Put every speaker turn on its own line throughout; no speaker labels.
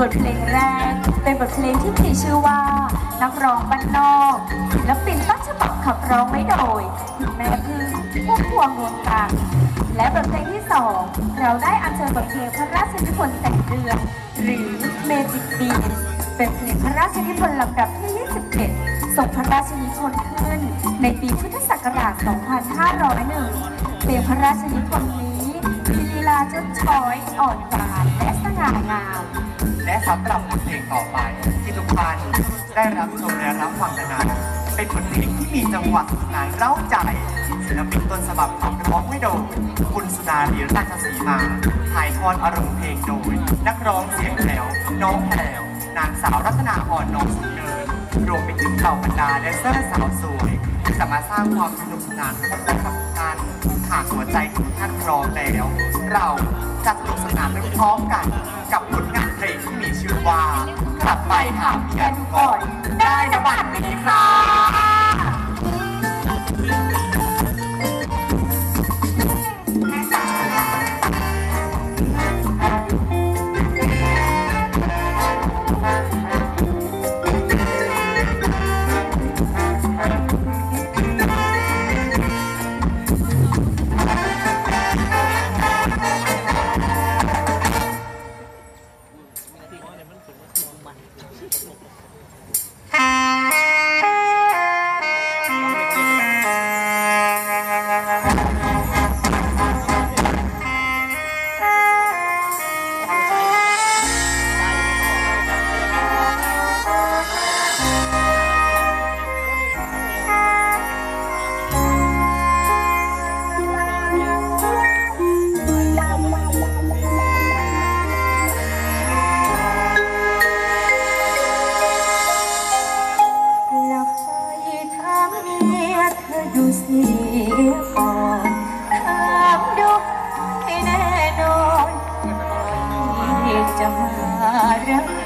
บทเพลงแรกเป็นบทเพลงที่มีชื่อว่า นักร้องบ้านนอกศิลปินต้นฉบับขับร้องไว้โดยคุณแม่พึ่งพวกพวงรวมกันและบทเพลงที่สองเราได้อัญเชิญบทเพลงพระราชนิพนธ์แต่งเดือนหรือเมจิกดีเป็นเพลงพระราชนิพนธ์ลำดับที่21ส่งพระราชนิพนธ์ขึ้น ในปีพุทธศักราช 2501เพลงพระราชนิพนธ์ ลีลาจดช้อยอ่อนหวานและสง่างาม
และสำหรับบทเพลงต่อไป ที่ทุกท่านได้รับชมและรับฟังกันนั้นเป็นบทเพลงที่มีจังหวะสนานเร้าใจศิลปินต้นฉบับขับร้องไว้โดคุณสุนารีราชสีมาถ่ายทอดอารมณ์เพลงโดย นักร้องเสียงแถวน้องแถวนางสาวรัตนาพรน้องสุนเนิน รวมไปถึงเหล่าบรรดาแดนเซอร์สาวสวยที่จะมาสร้างความสนุกสนานให้กับกานหากหัวใจทุกท่านพร้อมแล้ว เราจะสนุกสนานไปพร้อมกัน กับผลงานเพลงที่มีชื่อว่ากลับไปถามเมียดูก่อนได้นะบัดนี้ค่ะ
แเมียเธอดูเสียก่อนถามดูให้แน่นอนที่จะมารัก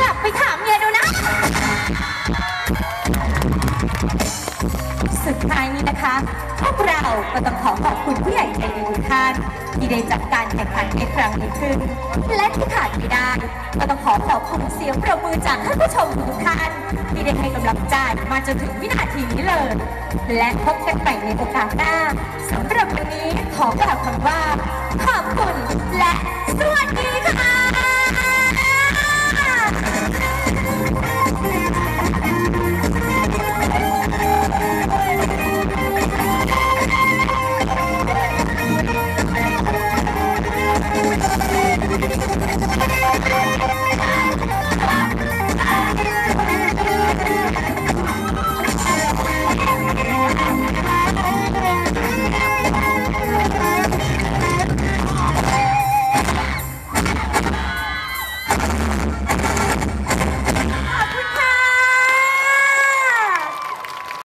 ก
ลับไป
ถามเมียดูนะ
สุดท้ายนี้นะคะ พวกเราก็ต้องขอขอบคุณผู้ใหญ่ใจดีทุกท่านที่ได้จัดการแข่งขันในครั้งนี้ขึ้น และที่ขาดไม่ได้ ก็ต้องขอขอบคุณเสียงประมือจากท่านผู้ชมทุกท่านที่ได้ให้กำลังใจมาจนถึงวินาทีนี้เลย และพบกันใหม่ในโอกาสหน้าสำหรับวันนี้ ขอกล่าวคำว่า ขอบคุณและสวัสดี